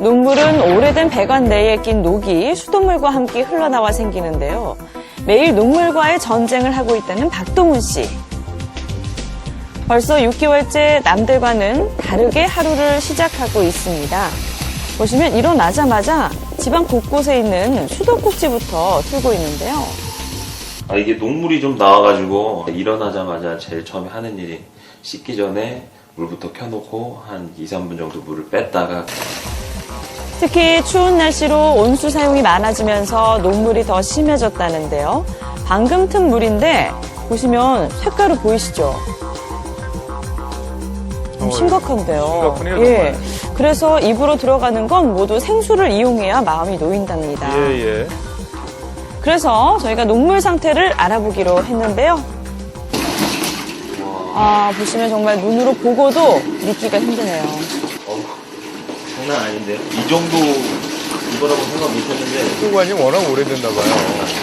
녹물은 오래된 배관 내에 낀 녹이 수돗물과 함께 흘러나와 생기는데요. 매일 녹물과의 전쟁을 하고 있다는 박동훈 씨. 벌써 6개월째 남들과는 다르게 하루를 시작하고 있습니다. 보시면 일어나자마자 집안 곳곳에 있는 수도꼭지부터 틀고 있는데요. 아, 이게 녹물이 좀 나와가지고 일어나자마자 제일 처음에 하는 일이 씻기 전에 물부터 켜놓고 한 2, 3분 정도 물을 뺐다가 특히 추운 날씨로 온수 사용이 많아지면서 녹물이 더 심해졌다는데요. 방금 튼 물인데 보시면 색깔을 보이시죠? 좀 어, 심각한데요. 심각하네요, 예. 그래서 입으로 들어가는 건 모두 생수를 이용해야 마음이 놓인답니다. 예, 예. 그래서 저희가 녹물 상태를 알아보기로 했는데요. 아, 보시면 정말 눈으로 보고도 믿기가 힘드네요. 어우, 장난 아닌데요? 이 정도 이거라고 생각 못했는데 수관이 워낙 오래됐나 봐요.